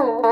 Oh.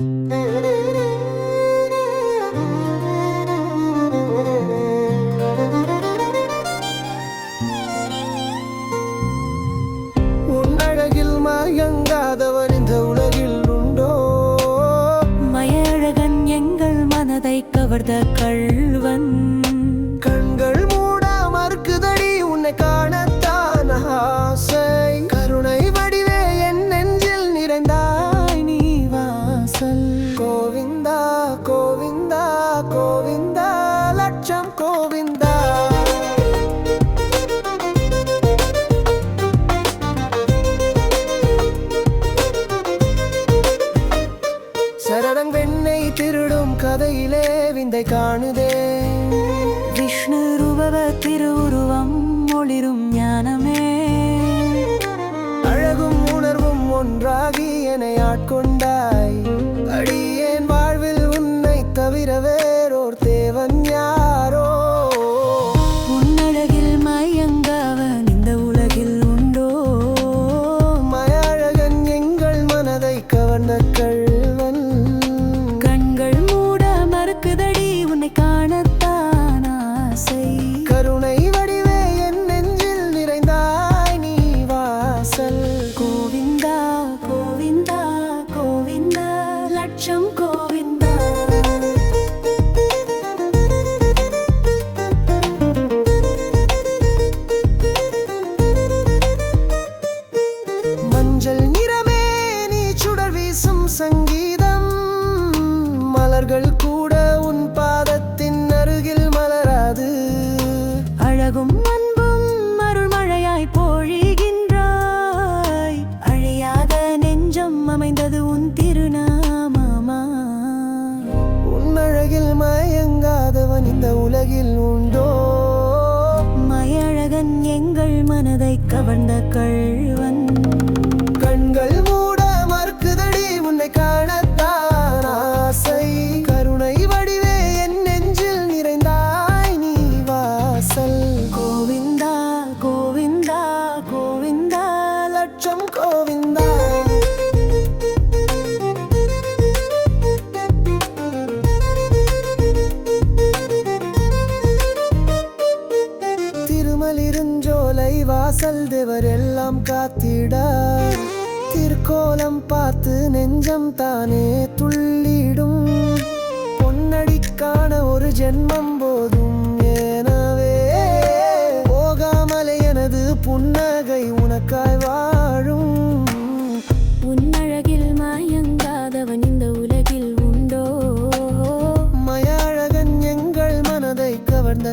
மயங்காதவர் இந்த உலகில் உண்டோ? மயழகன் எங்கள் மனதை கவர்ந்த கள்வன். கோவிந்தா சரடங் வெண்ணை திருடும் கதையிலே விந்தை காணுதே. விஷ்ணு ரூபவ திருவுருவம் ஒளிரும் ஞானமே. அழகும் உணர்வும் ஒன்றாகி என்னை ஆட்கொண்டாய் மயங்காதவன் இந்த உலகில் உண்டோ? மயழகன் எங்கள் மனதை கவர்ந்த கள்வன். கண்கள் மூட மறுக்குதடி உன்னை காணத்தான் ஆசை. கருணை வடிவே என் நெஞ்சில் நிறைந்தாய் நீ வாசல். கோவிந்தா கோவிந்தா கோவிந்தா லட்சம் கோவிந்தா. வாசல் தேவர் எல்லாம் காத்திட. திருக்கோலம் பார்த்து நெஞ்சம் தானே துள்ளிடும். பொன்னடிக்கான ஒரு ஜென்மம் போதும் எனவே போகாமலே எனது புன்னகை உனக்காய் வாழும். உன்னழகில் மயங்காதவன் இந்த உலகில் உண்டோ? மயாழகன் எங்கள் மனதை கவர்ந்த